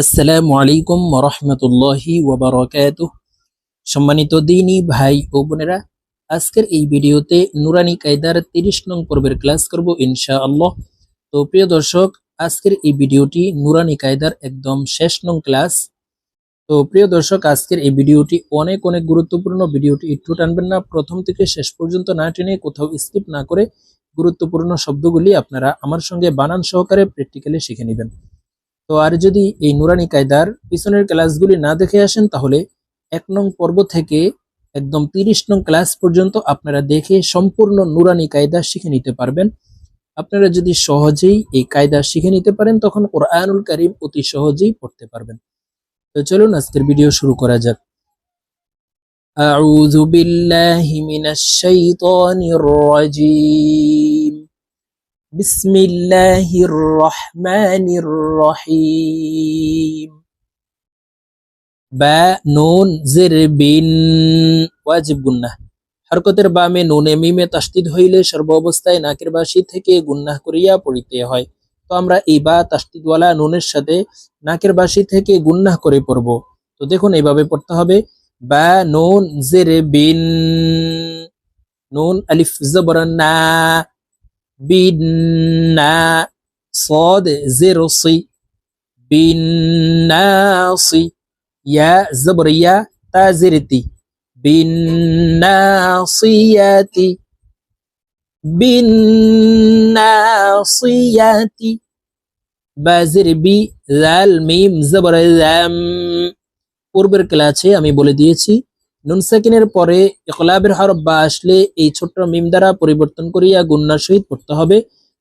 আসসালামু আলাইকুম রহমতুল্লাহি ওবরাকাত সম্মানিত দিনী ভাই ও বোনেরা, আজকের এই ভিডিওতে নুরানি কায়দার তিরিশ নং পর্বের ক্লাস করব ইনশা আল্লাহ তো প্রিয় দর্শক, আজকের এই ভিডিওটি নুরানি কায়দার একদম শেষ নং ক্লাস। তো প্রিয় দর্শক, আজকের এই ভিডিওটি অনেক অনেক গুরুত্বপূর্ণ। ভিডিওটি একটু টানবেন না, প্রথম থেকে শেষ পর্যন্ত না টেনে কোথাও স্কিপ না করে গুরুত্বপূর্ণ শব্দগুলি আপনারা আমার সঙ্গে বানান সহকারে প্র্যাকটিক্যালি শিখে নেবেন। তো আর যদি এই নুরানি কায়দার পিছনের ক্লাসগুলি না দেখে আসেন তাহলে এক নং পর্ব থেকে একদম তিরিশ নং ক্লাস পর্যন্ত আপনারা দেখে সম্পূর্ণ নুরানি কায়দা শিখে নিতে পারবেন আপনারা যদি সহজেই এই কায়দা শিখে নিতে পারেন তখন কোরআনুল কারিম অতি সহজেই পড়তে পারবেন তো চলুন আজকের ভিডিও শুরু করা যাক أعوذ بالله من الشيطان الرجيم বিসমিল্লাহির রহমানির রহিম। বা নুন জের বিন ওয়াজিব গুন্না হরকতের বামে নুনে মিমে তাস্তিদ হইলে সর্ব অবস্থায় নাকের বাসি থেকে গুন্না করিয়া পড়িতে হয়। তো আমরা এই বা তাস্তিদওয়ালা নুনের সাথে নাকের বাসি থেকে গুন্না করে পড়ব। তো দেখুন এইভাবে পড়তে হবে। বা নুন জের বিন নুন আলিফ জবরান্না বিন্না صاد زرصي بالناصي يا زبريا تازرتي بالناصيات بالناصيات বাজের বি জাল মিম জবর জাম পূর্বের ক্লাসে আমি বলে দিয়েছি নুন সাকিনের পরে ইকলাবের হরফ বা আসলে এই ছোট্ট মিম দ্বারা পরিবর্তন করিয়া গুন্নার সহিত পড়তে হবে।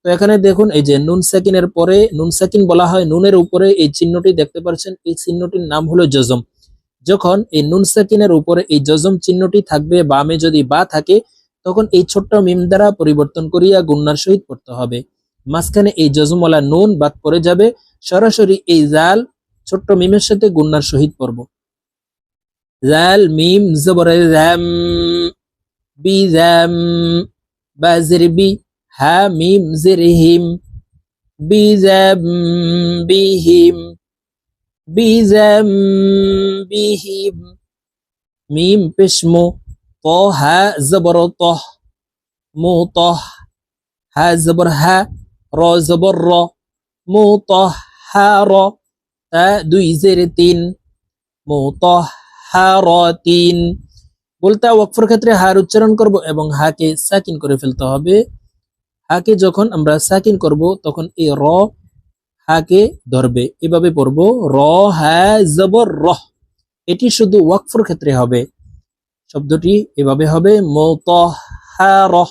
তো এখানে দেখুন, এই যে নুন সাকিনের পরে নুন সাকিন বলা হয়, নুনের উপরে এই চিহ্নটি দেখতে পাচ্ছেন, এই চিহ্নটির নাম হলো জজম। যখন এই নুন সাকিনের উপরে এই জজম চিহ্নটি থাকবে, বামে যদি বা থাকে, তখন এই ছোট্ট মিম দ্বারা পরিবর্তন করিয়া গুন্নার সহিত পড়তে হবে। মাঝখানে এই জজমওয়ালা নুন বাদ পড়ে যাবে, সরাসরি এই জাল ছোট্ট মিমের সাথে গুন্নার সহিত পড়ব। জাল মিম জবর জাম বি জাম বি হা মিম জের হিম বি জাম বিহিম বি জাম বিহিম মিম পেশমো ত হা জবর তহ মু তহ হা জবর হা র জবর র মু তহ হা র তা দুই জের তিন মু তহ হা র তিন বলতে ওয়াকফের ক্ষেত্রে হার উচ্চারণ করব এবং হাকে সাকিন করে ফেলতে হবে। হাকে যখন আমরা সাকিন করব, তখন এই র হাকে ধরবে। এভাবে পড়ব, র হা জবর রহ। এটি শুধু ওয়াকফের ক্ষেত্রে হবে। শব্দটি এভাবে হবে মুতাহহারহ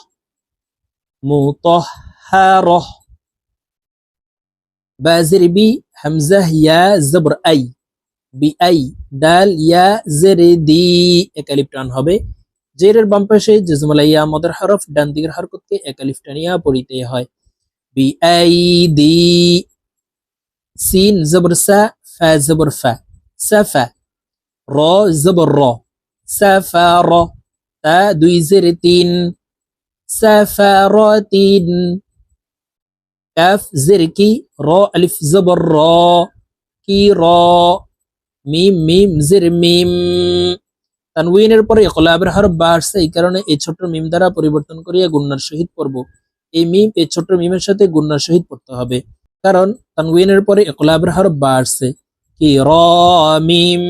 মুতাহহারহ বাজির বি হামজা ইয়া জবর আই। বি আই দাল ইয়া জেরে দি একালিফ টান হবে জেরের বাম পাশে জজমলা ইয়া মদের হরফ ডান দিকের হরকতকে একালিফ টানিয়া পড়িতে হয় বি আই দি সিন জবর সা ফা জবর ফা সাফা র জবর র সাফার তা দুই জের তিন সাফারতিন কাফ জের কি র আলিফ জবর র কি র মিম মিম, জের, মিম। তানউইনের পরে ইকলাবের হরফ বা আসছে, এই কারণে এই ছোট্ট মিম দ্বারা পরিবর্তন করিয়া গুন্নার সহিত পড়ব। এই মিম, এই ছোট্ট মিমের সাথে গুন্নার সহিত পড়তে হবে। কারণ তানউইনের পরে ইকলাবের হরফ বা আসছে। কি? র, মিম।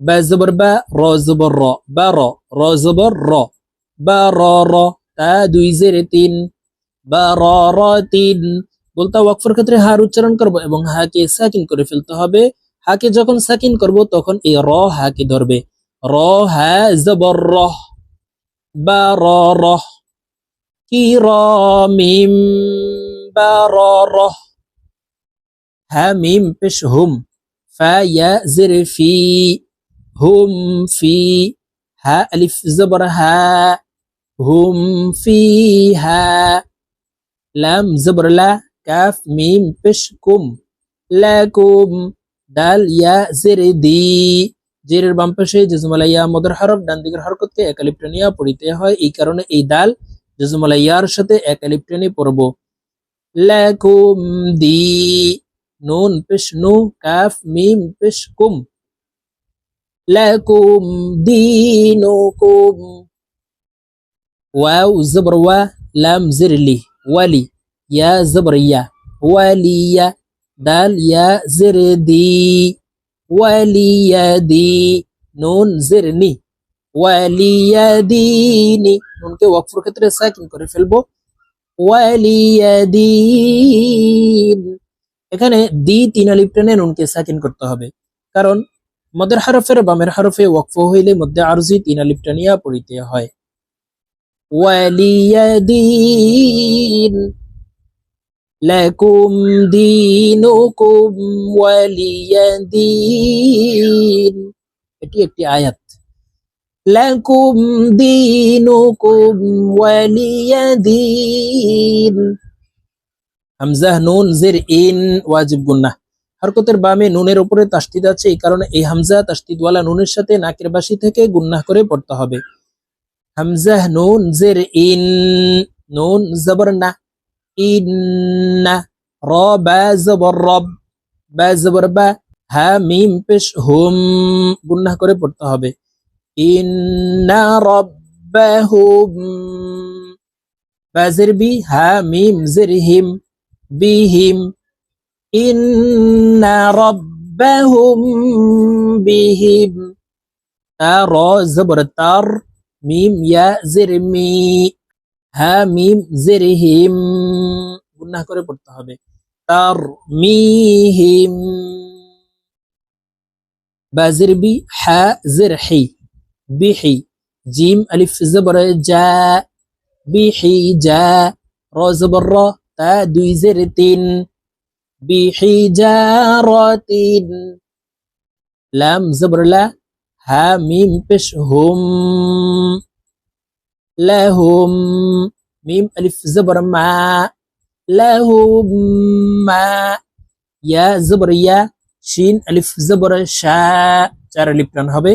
বা জবর বা, র, জবর, র। বা র র, জবর, র। বা র র, তা দুই জেরে, তিন। বা র র, তিন। বলতে ওয়াকফের ক্ষেত্রে হার উচ্চারণ করব এবং হাকে সাকিন করে ফেলতে হবে। হাকে যখন সাকিন করব, তখন এই র হাকে ধরবে। র হা জবর রহ বা রহ কি র মিম, বা রহ হা মিম পেশ হুম, ফা ইয়া জের ফি, হুম ফি, হা আলিফ জবর হা, হুম ফি হা। লাম জবর লা, কাফ মিম পেশ কুম লাকুম দাল ইয়া জের দি জেরের বাম পাশে জজমালা ইয়া মদর হরফ ডান দিকের হরকতকে একালিপ টানিয়া পড়িতে হয়। এই কারণে এই ডাল জজমালা ইয়ার সাথে একালিপ টেনে পড়ব। লাকুম দি, নুন পেশ নু, কাফ, মিম পেশ কুম। লাকুম দিনুকুম ওয়াও, জবর ওয়া, লাম জিরলি ওয়ালি। ইয়া, জবর ইয়া ওয়ালিয়া দাল ইয়া জির দি ওয়ালিয়া দি নুন জিরনি ওয়ালিয়া দিনি নুনকে ওয়াকফুর ক্ষেত্রে সাকিন করে ফেলব। ওয়ালিয়াদিন এখানে দি তিন আলিফ টেনে নুনকে সাকিন করতে হবে। কারণ মদের হরফের বামের হরফে ওয়াকফ হইলে মধ্যে আরজি তিন আলিফ টানিয়া পড়িতে হয়। ওয়ালিয়াদিন লাকুম দিনুকুম ওয়ালিয়াদিন এটি একটি আয়াত। লাকুম দিনুকুম ওয়ালিয়াদিন হামজাহ নুন জের ইন ওয়াজিব গুন্নাহ হরকতের বামে নুনের উপরে তাসদিদ আছে, এই কারণে এই হামজা তাসদিদওয়ালা নুনের সাথে নাকের বাসি থেকে গুন্নাহ করে পড়তে হবে। হামজাহ নুন, জের ইন, নুন, জবর না। ইন্না র বা জবর রব বা জবর বা হা মিম পেশ হুম গুন্নাহ করে পড়তে হবে۔ ইন্না রব্বাহুম বাজের বি হা মিম জের হিম বিহিম ইন্না রব্বাহুম বিহিম তার জবর তার মিম ইয়া জের মি হা মিম জের হিম গুন্নাহ করে পড়তে হবে। তার মিহিম বাজের বি হা জের হি বিহি, জিম, আলিফ, জবর, জা, বিহি, জা র জবর র তা, দুই, জের, তিন, বিহি, জা, র, তিন, লাম, জবর, লা হা মিম পেশ, হুম। লাহুম মিম আলিফ জবর মা লাহুম মা ইয়া জবর ইয়া শিন আলিফ জবর শা চার আলিফ টান হবে।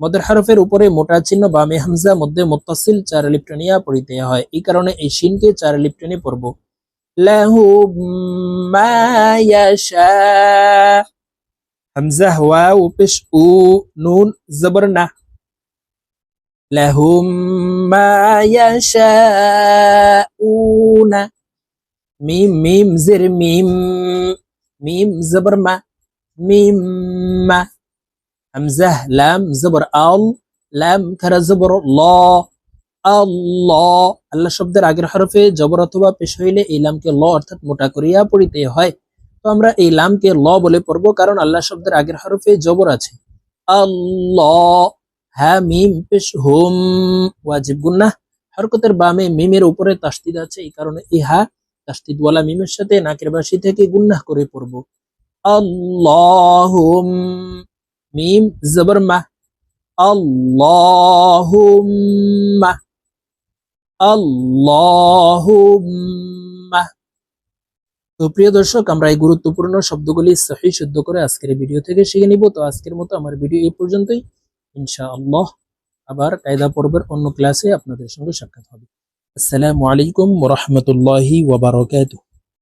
মদের হরফের উপরে মোটা চিহ্ন বামে হামজা মধ্যে মুত্তাসিল চার আলিফ টানিয়া পড়িতে হয়। এই কারণে এই শিনকে চার আলিফ টেনে পড়ব। লাহুম মা ইয়াশা হামজা, ওয়াও, পেশ, উ, নুন, জবর লাহুম মা ইয়াশাউনা মিম মিম জের মিম মিম জবর মা মিম মা হামজাহ লাম জবর আল লাম খারা জবর ল আল্লাহ আল্লাহ শব্দের আগের হরফে জবর অথবা পেশ হইলে এই লামকে ল অর্থাৎ মোটা করিয়া পড়িতে হয়। তো আমরা এই লামকে ল বলে পড়ব কারণ আল্লাহ শব্দের আগের হরফে জবর আছে। আল্লাহ হ্যাঁ মিম পেশ হুম ওয়াজিব গুন্নাহ। হরকতের বামে মিমের উপরে তাসদিদ আছে, এই কারণে ইহা তাসদিদওয়ালা মিমের সাথে নাকের বাসি থেকে গুন্নাহ করে পড়ব। মিম জবর মা। তো প্রিয় দর্শক, আমরা এই গুরুত্বপূর্ণ শব্দগুলি সহি শুদ্ধ করে আজকের ভিডিও থেকে শিখে নিব। তো আজকের মতো আমার ভিডিও এই পর্যন্তই। ইনশাআল্লাহ। আবার কায়দা পর্বের অন্য ক্লাসে আপনাদের সঙ্গে সাক্ষাৎ হবে। আসসালামু আলাইকুম ওয়া ওবরাকাতুহ